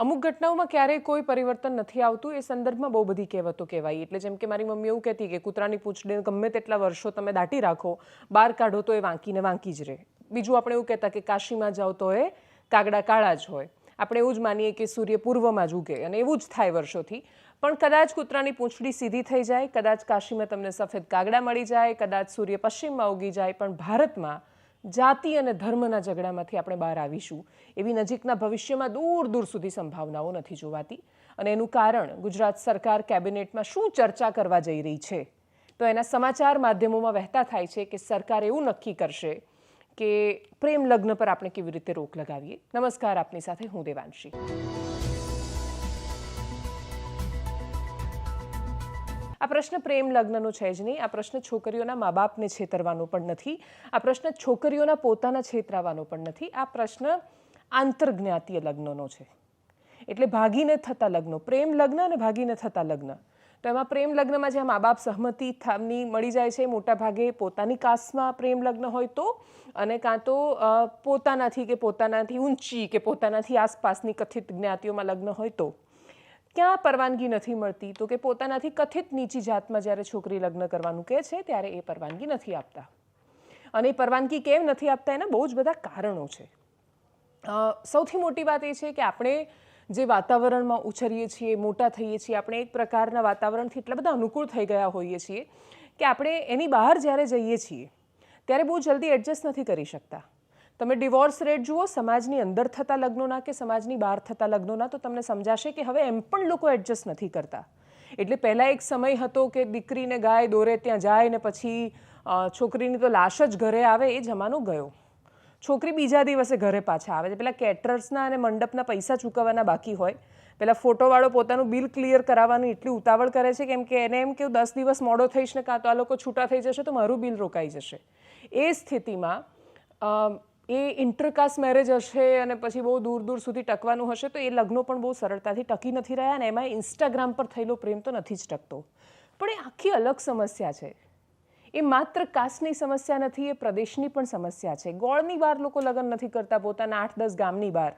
અમુક ઘટનાઓમાં ક્યારેય કોઈ પરિવર્તન નથી આવતું. એ સંદર્ભમાં બહુ બધી કહેવતો કહેવાય. એટલે જેમ કે મારી મમ્મી એવું કહેતી કે કૂતરાની પૂંછડીને ગમે તેટલા વર્ષો તમે દાટી રાખો, બહાર કાઢો તો એ વાંકીને વાંકી જ રહે. બીજું આપણે એવું કહેતા કે કાશીમાં જાઓ તો એ કાગડા કાળા જ હોય. આપણે એવું જ માનીએ કે સૂર્ય પૂર્વમાં જ ઉગે અને એવું જ થાય વર્ષોથી. પણ કદાચ કૂતરાની પૂંછડી સીધી થઈ જાય, કદાચ કાશીમાં તમને સફેદ કાગડા મળી જાય, કદાચ સૂર્ય પશ્ચિમમાં ઉગી જાય, પણ ભારતમાં જાતિ અને ધર્મના ઝઘડામાંથી આપણે બહાર આવીશું. એવી નજીકના ભવિષ્યમાં દૂર દૂર સુધી સંભાવનાઓ નથી જોવાતી. અને એનું કારણ, ગુજરાત સરકાર કેબિનેટમાં શું ચર્ચા કરવા જઈ રહી છે? તો એના સમાચાર માધ્યમોમાં વહેતા થાય છે કે સરકાર એવું નક્કી કરશે કે પ્રેમ લગ્ન પર આપણે કેવી રીતે રોક લગાવીએ. નમસ્કાર, આપની સાથે હું દેવાંશી. આ પ્રશ્ન પ્રેમ લગ્નનો છે જ નહીં. આ પ્રશ્ન છોકરીઓના મા બાપને છેતરવાનો પણ નથી. આ પ્રશ્ન છોકરીઓના પોતાના છેતરાવાનો પણ નથી. આ પ્રશ્ન આંતરજ્ઞાતીય લગ્નનો છે. એટલે ભાગીને થતા લગ્નો. પ્રેમ લગ્ન અને ભાગીને થતા લગ્ન. તો એમાં પ્રેમ લગ્નમાં જ્યાં મા બાપ સહમતિ થામની મળી જાય છે, મોટા ભાગે પોતાની કાસ્ટમાં પ્રેમ લગ્ન હોય તો અને કાં તો પોતાનાથી કે પોતાનાથી ઊંચી કે પોતાનાથી આસપાસની કથિત જ્ઞાતિઓમાં લગ્ન હોય તો. ક્યાં પરવાનગી નથી મળતી? તો કે પોતાનાથી કથિત નીચી જાતમાં જ્યારે છોકરી લગ્ન કરવાનું કહે છે, ત્યારે એ પરવાનગી નથી આપતા. અને એ પરવાનગી કેમ નથી આપતા? એના બહુ જ બધા કારણો છે. સૌથી મોટી વાત એ છે કે આપણે જે વાતાવરણમાં ઉછરીએ છીએ, મોટા થઈએ છીએ, આપણે એક પ્રકારના વાતાવરણથી એટલા બધા અનુકૂળ થઈ ગયા હોઈએ છીએ કે આપણે એની બહાર જ્યારે જઈએ છીએ, ત્યારે બહુ જલ્દી એડજસ્ટ નથી કરી શકતા. તમે ડિવોર્સ રેટ જુઓ, સમાજની અંદર થતા લગ્નોના કે સમાજની બહાર થતા લગ્નોના, તો તમને સમજાશે કે હવે એમ પણ લોકો એડજસ્ટ નથી કરતા. એટલે પહેલાં એક સમય હતો કે દીકરીને ગાય દોરે, ત્યાં જાય ને પછી છોકરીની તો લાશ જ ઘરે આવે, એ જમાનો ગયો. છોકરી બીજા દિવસે ઘરે પાછા આવે છે. પેલા કેટરર્સના અને મંડપના પૈસા ચૂકવવાના બાકી હોય. પેલા ફોટોવાળો પોતાનું બિલ ક્લિયર કરાવવાનું એટલી ઉતાવળ કરે છે કેમ કે, એને એમ કે દસ દિવસ મોડો થઈશ ને કાં તો આ લોકો છૂટા થઈ જશે તો મારું બિલ રોકાઈ જશે. એ સ્થિતિમાં એ ઇન્ટરકાસ્ટ મેરેજ હશે અને પછી બહુ દૂર દૂર સુધી ટકવાનું હશે, તો એ લગ્નો પણ બહુ સરળતાથી ટકી નથી રહ્યા અને એમાં ઇન્સ્ટાગ્રામ પર થયેલો પ્રેમ તો નથી જ ટકતો. પણ એ આખી અલગ સમસ્યા છે. એ માત્ર કાસ્ટની સમસ્યા નથી, એ પ્રદેશની પણ સમસ્યા છે. ગોળની બહાર લોકો લગ્ન નથી કરતા પોતાના આઠ દસ ગામની બહાર.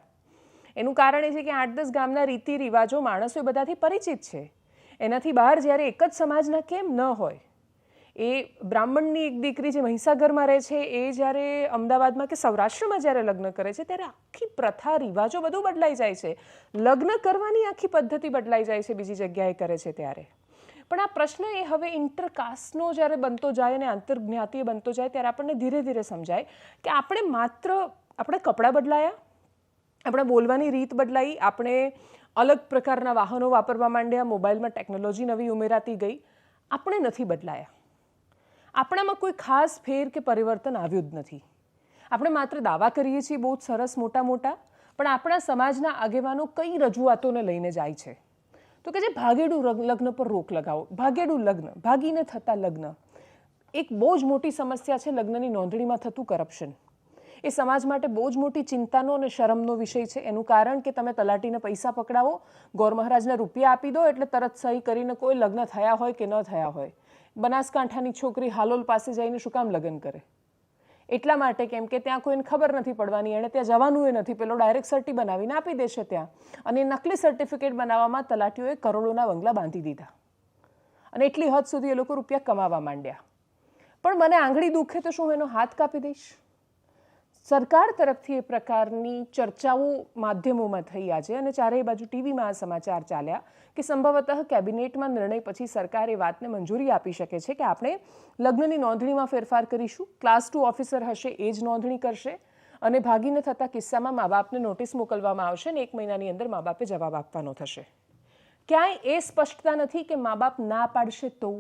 એનું કારણ એ છે કે આઠ દસ ગામના રીતિ રિવાજો માણસો એ બધાથી પરિચિત છે. એનાથી બહાર જ્યારે એક જ સમાજના કેમ ન હોય એ બ્રાહ્મણની એક દીકરી જે મહીસાગરમાં રહે છે, એ જ્યારે અમદાવાદમાં કે સૌરાષ્ટ્રમાં જ્યારે લગ્ન કરે છે, ત્યારે આખી પ્રથા, રિવાજો બધું બદલાઈ જાય છે. લગ્ન કરવાની આખી પદ્ધતિ બદલાઈ જાય છે, બીજી જગ્યાએ કરે છે ત્યારે. પણ આ પ્રશ્ન એ હવે ઇન્ટરકાસ્ટનો જ્યારે બનતો જાય અને આંતરજ્ઞાતીય બનતો જાય, ત્યારે આપણને ધીરે ધીરે સમજાય કે આપણે માત્ર આપણે કપડાં બદલાયા, આપણા બોલવાની રીત બદલાઈ, આપણે અલગ પ્રકારના વાહનો વાપરવા માંડ્યા, મોબાઈલમાં ટેકનોલોજી નવી ઉમેરાતી ગઈ, આપણે નથી બદલાયા. આપણામાં કોઈ ખાસ ફેર કે પરિવર્તન આવ્યું જ નથી. આપણે માત્ર દાવા કરીએ છીએ બહુ જ સરસ મોટા મોટા પણ આપણા સમાજના આગેવાનો કઈ રજૂઆતોને લઈને જાય છે? તો કે જે ભાગેડું લગ્ન પર રોક લગાવો, ભાગેડું લગ્ન, ભાગીને થતા લગ્ન, એક બહુ જ મોટી સમસ્યા છે લગ્નની નોંધણીમાં થતું કરપ્શન. એ સમાજ માટે બહુ જ મોટી ચિંતાનો અને શરમનો વિષય છે. એનું કારણ કે તમે તલાટીને પૈસા પકડાવો, ગોર મહારાજને રૂપિયા આપી દો એટલે તરત સહી કરીને કોઈ લગ્ન થયા હોય કે ન થયા હોય. બનાસકાંઠાની છોકરી હાલોલ પાસે જઈને શું કામ લગ્ન કરે? એટલા માટે કેમ કે ત્યાં કોઈને ખબર નથી પડવાની, એણે ત્યાં જવાનું એ નથી. પેલો ડાયરેક્ટ સર્ટી બનાવીને આપી દેશે ત્યાં. અને નકલી સર્ટિફિકેટ બનાવવામાં તલાટીઓએ કરોડોના બંગલા બાંધી દીધા. અને એટલી હદ સુધી એ લોકો રૂપિયા કમાવા માંડ્યા. પણ મને આંગળી દુખે તો શું એનો હાથ કાપી દઈશ? સરકાર તરફથી એ પ્રકારની ચર્ચાઓ માધ્યમોમાં થઈ આજે અને ચારેય બાજુ ટીવીમાં આ સમાચાર ચાલ્યા કે સંભવતઃ કેબિનેટમાં નિર્ણય પછી સરકાર એ વાતને મંજૂરી આપી શકે છે કે આપણે લગ્નની નોંધણીમાં ફેરફાર કરીશું, ક્લાસ ટુ ઓફિસર હશે, એ જ નોંધણી કરશે અને ભાગીને થતા કિસ્સામાં મા બાપને નોટિસ મોકલવામાં આવશે અને એક મહિનાની અંદર મા બાપે જવાબ આપવાનો થશે. ક્યાંય એ સ્પષ્ટતા નથી કે મા બાપ ના પાડશે તો?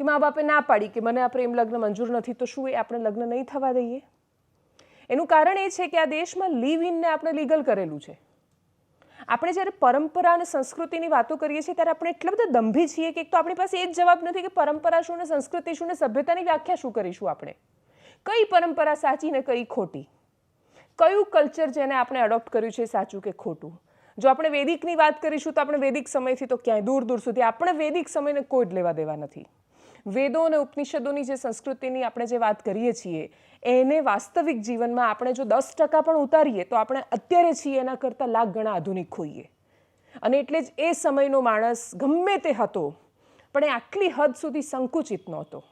કે મા બાપે ના પાડી કે મને આ પ્રેમ લગ્ન મંજૂર નથી તો શું એ આપણે લગ્ન નહીં થવા દઈએ? એનું કારણ એ છે કે આ દેશમાં લીવ ઇનને આપણે લીગલ કરેલું છે. આપણે જ્યારે પરંપરા અને સંસ્કૃતિની વાતો કરીએ છીએ, ત્યારે આપણે એટલા બધા દંભી છીએ કે એક તો આપણી પાસે એ જ જવાબ નથી કે પરંપરા શું ને સંસ્કૃતિ શું ને સભ્યતાની વ્યાખ્યા શું કરીશું આપણે. કઈ પરંપરા સાચી ને કઈ ખોટી? કયું કલ્ચર જેને આપણે અડોપ્ટ કર્યું છે સાચું કે ખોટું? જો આપણે વેદિકની વાત કરીશું, તો આપણે વેદિક સમયથી તો ક્યાંય દૂર દૂર સુધી આપણે વેદિક સમયને કોઈ જ લેવા દેવા નથી. વેદો અને ઉપનિષદોની જે સંસ્કૃતિની આપણે જે વાત કરીએ છીએ, એને વાસ્તવિક જીવનમાં આપણે જો દસ ટકા પણ ઉતારીએ, તો આપણે અત્યારે છીએ એના કરતાં લાખ ગણા આધુનિક હોઈએ. અને એટલે જ એ સમયનો માણસ ગમે તે હતો, પણ એ આટલી હદ સુધી સંકુચિત નહોતો.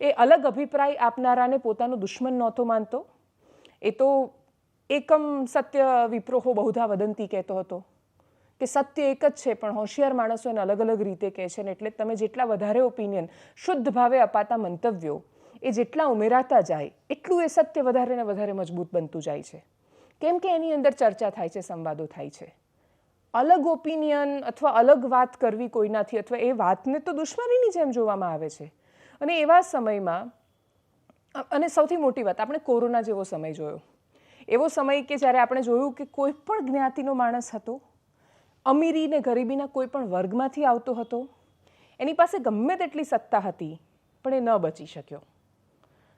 એ અલગ અભિપ્રાય આપનારાને પોતાનો દુશ્મન નહોતો માનતો. એ તો એકમ સત્ય વિપ્રોહો બહુધા વદંતી કહેતો હતો. કે સત્ય એક જ છે, પણ હોશિયાર માણસો એને અલગ અલગ રીતે કહે છે ને એટલે તમે જેટલા વધારે ઓપિનિયન શુદ્ધ ભાવે અપાતા મંતવ્યો, એ જેટલા ઉમેરાતા જાય, એટલું એ સત્ય વધારે ને વધારે મજબૂત બનતું જાય છે. કેમ કે એની અંદર ચર્ચા થાય છે, સંવાદો થાય છે. અલગ ઓપિનિયન અથવા અલગ વાત કરવી કોઈનાથી અથવા એ વાતને તો દુશ્મનીની જેમ જોવામાં આવે છે. અને એવા સમયમાં, અને સૌથી મોટી વાત, આપણે કોરોના જેવો સમય જોયો. એવો સમય કે જ્યારે આપણે જોયું કે કોઈ પણ જ્ઞાતિનો માણસ હતો અમીરી ને ગરીબીના કોઈ પણ વર્ગમાંથી આવતો હતો. એની પાસે ગમે તેટલી સત્તા હતી, પણ એ ન બચી શક્યો.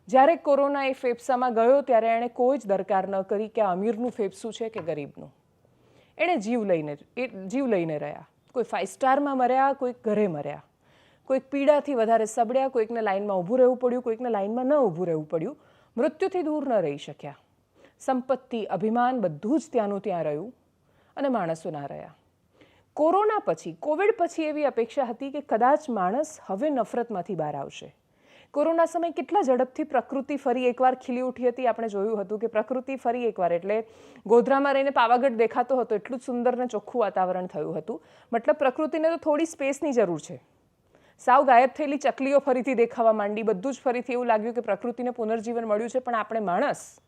જ્યારે કોરોના એ ફેફસામાં ગયો, ત્યારે એણે કોઈ જ દરકાર ન કરી કે અમીરનું ફેફસું છે કે ગરીબનું. એણે જીવ લઈને, એ જીવ લઈને રહ્યા. કોઈ ફાઇવ સ્ટારમાં મર્યા, કોઈક ઘરે મર્યા. કોઈક પીડાથી વધારે સબડ્યા, કોઈકને લાઈનમાં ઊભું રહેવું પડ્યું, કોઈકને લાઇનમાં ન ઊભું રહેવું પડ્યું. મૃત્યુથી દૂર ન રહી શક્યા. સંપત્તિ, અભિમાન બધું જ ત્યાંનું ત્યાં રહ્યું અને માણસો ના રહ્યા. કોરોના પછી, કોવિડ પછી એવી અપેક્ષા હતી કે કદાચ માણસ હવે નફરતમાંથી બહાર આવશે. કોરોના સમય કેટલા ઝડપથી પ્રકૃતિ ફરી એકવાર ખીલી ઉઠી હતી. આપણે જોયું હતું કે પ્રકૃતિ ફરી એકવાર, એટલે ગોધરામાં રહીને પાવાગઢ દેખાતો હતો, એટલું જ સુંદર ને ચોખ્ખું વાતાવરણ થયું હતું. મતલબ પ્રકૃતિને તો થોડી સ્પેસની જરૂર છે. સાવ ગાયબ થયેલી ચકલીઓ ફરીથી દેખાવા માંડી. બધું જ ફરીથી એવું લાગ્યું કે પ્રકૃતિને પુનર્જીવન મળ્યું છે, પણ આપણે માણસ,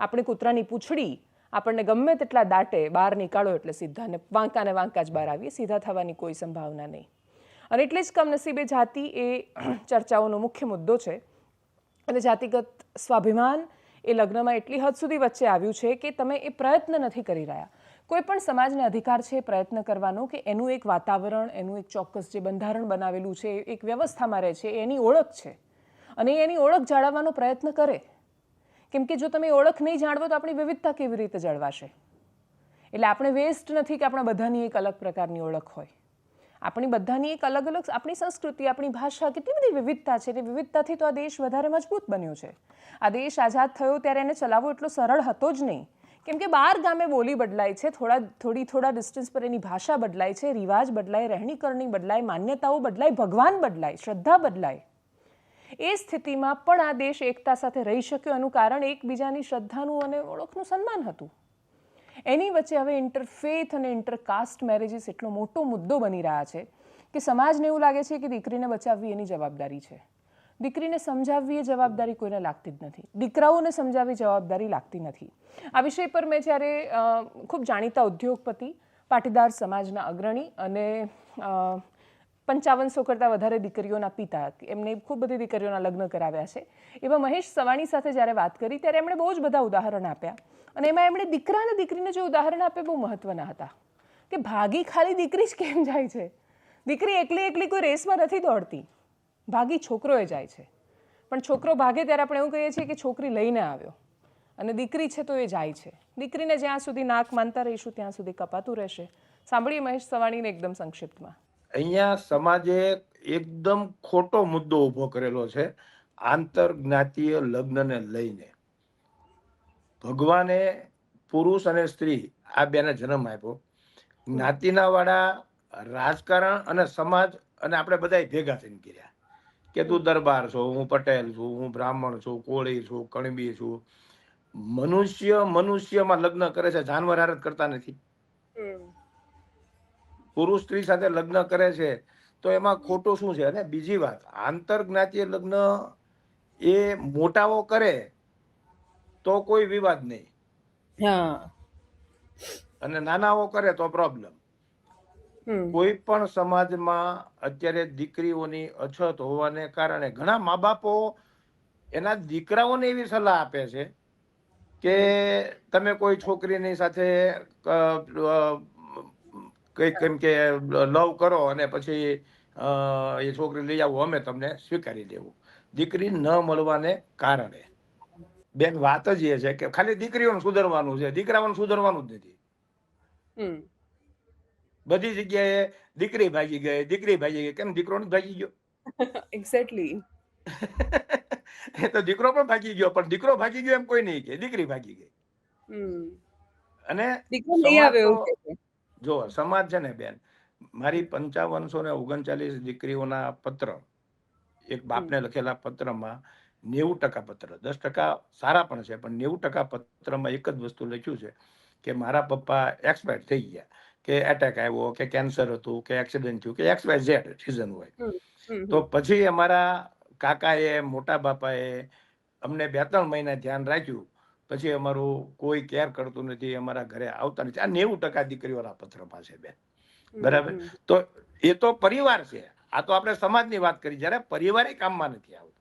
આપણે કૂતરાની પૂંછડી આપણને ગમે તેટલા દાટે બહાર નીકાળો એટલે સીધા ને વાંકા જ બહાર આવીએ, સીધા થવાની કોઈ સંભાવના નહીં. અને એટલે જ કમનસીબે જાતિ એ ચર્ચાઓનો મુખ્ય મુદ્દો છે. અને જાતિગત સ્વાભિમાન એ લગ્નમાં એટલી હદ સુધી વચ્ચે આવ્યું છે કે તમે એ પ્રયત્ન નથી કરી રહ્યા. કોઈ પણ સમાજને અધિકાર છે, પ્રયત્ન કરવાનો કે એનું એક વાતાવરણ, એનું એક ચોક્કસ જે બંધારણ બનાવેલું છે, એક વ્યવસ્થામાં રહે છે, એની ઓળખ છે. અને એની ઓળખ જાળવવાનો પ્રયત્ન કરે. કેમ કે જો તમે ઓળખ નહીં જાણવો તો આપણી વિવિધતા કેવી રીતે જળવાશે? એટલે આપણે વેસ્ટ નથી કે આપણા બધાની એક અલગ પ્રકારની ઓળખ હોય. આપણી બધાની એક અલગ અલગ આપણી સંસ્કૃતિ, આપણી ભાષા કેટલી બધી વિવિધતા છે તે વિવિધતાથી તો આ દેશ વધારે મજબૂત બન્યો છે. આ દેશ આઝાદ થયો ત્યારે એને ચલાવવો એટલો સરળ હતો જ નહીં. કેમ કે બાર ગામે બોલી બદલાય છે, થોડા, થોડી, થોડા ડિસ્ટન્સ પર એની ભાષા બદલાય છે, રિવાજ બદલાય રહેણીકરણી બદલાય, માન્યતાઓ બદલાય, ભગવાન બદલાય, શ્રદ્ધા બદલાય. એ સ્થિતિમાં પણ આ દેશ એકતા સાથે રહી શક્યો એનું કારણ એકબીજાની શ્રદ્ધાનું અને ઓળખનું સન્માન હતું. એની વચ્ચે હવે ઇન્ટરફેથ અને ઇન્ટરકાસ્ટ મેરેજીસ એટલો મોટો મુદ્દો બની રહ્યા છે કે સમાજને એવું લાગે છે કે દીકરીને બચાવવી એની જવાબદારી છે. દીકરીને સમજાવવી એ જવાબદારી કોઈને લાગતી જ નથી. દીકરાઓને સમજાવવી જવાબદારી લાગતી નથી. આ વિષય પર મેં જ્યારે ખૂબ જાણીતા ઉદ્યોગપતિ, પાટીદાર સમાજના અગ્રણી અને પંચાવનસો કરતાં વધારે દીકરીઓના પિતા એમને ખૂબ બધી દીકરીઓના લગ્ન કરાવ્યા છે. એવા મહેશ સવાણી સાથે જ્યારે વાત કરી, ત્યારે એમણે બહુ જ બધા ઉદાહરણ આપ્યા. અને એમાં એમણે દીકરા અને દીકરીને જે ઉદાહરણ આપ્યા બહુ મહત્વના હતા. કે ભાગી ખાલી દીકરી જ કેમ જાય છે? દીકરી એકલી એકલી કોઈ રેસમાં નથી દોડતી. ભાગી છોકરોએ જાય છે. પણ છોકરો ભાગે ત્યારે આપણે એવું કહીએ છીએ કે છોકરી લઈને આવ્યો. અને દીકરી છે તો એ જાય છે. દીકરીને જ્યાં સુધી નાક માનતા રહીશું, ત્યાં સુધી કપાતું રહેશે. સાંભળીએ મહેશ સવાણીને એકદમ સંક્ષિપ્તમાં. અહીંયા સમાજે એકદમ ખોટો મુદ્દો ઊભો કરેલો છે આંતર જ્ઞાતીય લગ્નને લઈને. ભગવાને પુરુષ અને સ્ત્રી આ બેને જન્મ આપ્યો. જ્ઞાતિના વાળા રાજકારણ અને સમાજ અને આપણે બધા ભેગા થઈને કર્યા કે તું દરબાર છો, હું પટેલ છું, હું બ્રાહ્મણ છું, કોળી છું, કણબી છું. મનુષ્ય મનુષ્યમાં લગ્ન કરે છે, જાનવર હારત કરતા નથી. પુરુષ સ્ત્રી સાથે લગ્ન કરે છે તો એમાં ખોટું શું છે? અને બીજી વાત આંતર જ્ઞાતીય લગ્ન એ મોટાઓ કરે તો કોઈ વિવાદ નહીં. અને નાનાઓ કરે તો પ્રોબ્લેમ કોઈ પણ સમાજમાં અત્યારે દીકરીઓની અછત હોવાને કારણે ઘણા મા બાપો એના દીકરાઓને એવી સલાહ આપે છે કે તમે કોઈ છોકરીની સાથે કંઈક એમ કે લવ કરો અને પછી એ છોકરી લઈ આવો અમે તમને સ્વીકારી દેવું. દીકરી ન મળવાને કારણે. બેન વાત જ એ છે કે ખાલી દીકરીઓને સુધરવાનું છે. દીકરાઓને સુધરવાનું જ નથી. બધી જગ્યાએ દીકરી ભાગી ગઈ દીકરી ભાગી ગઈ. કેમ? દીકરો ભાગી ગયો? એક્ઝેક્ટલી એ તો દીકરો પણ ભાગી ગયો પણ દીકરો ભાગી ગયો એમ કોઈ નહીં કે દીકરી ભાગી ગઈ. અને દીકરો લઈ સમાજ આવે એવું તો- કે છે. જો સમાજ છે ને બેન મારી પંચાવનસો ને ઓગણચાલીસ દીકરીઓના પત્ર એક બાપને લખેલા પત્રમાં નેવું ટકા પત્ર દસ ટકા સારા પણ છે પણ નેવું ટકા પત્રમાં એક જ વસ્તુ લખ્યું છે કે મારા પપ્પા એક્સપાયર થઈ ગયા કે એટેક આવ્યો કે કેન્સર હતું કે એક્સિડન્ટ થયું કે એક્સ વાય ઝેડ રીઝન હોય તો પછી અમારા કાકાએ મોટા બાપાએ અમને બે ત્રણ મહિના ધ્યાન રાખ્યું પછી અમારું કોઈ કેર કરતું નથી અમારા ઘરે આવતા નથી. આ નેવું ટકા દીકરીઓના પત્ર પાસે બેન. બરાબર. તો એ તો પરિવાર છે. આ તો આપણે સમાજની વાત કરી. જ્યારે પરિવારે કામમાં નથી આવતા.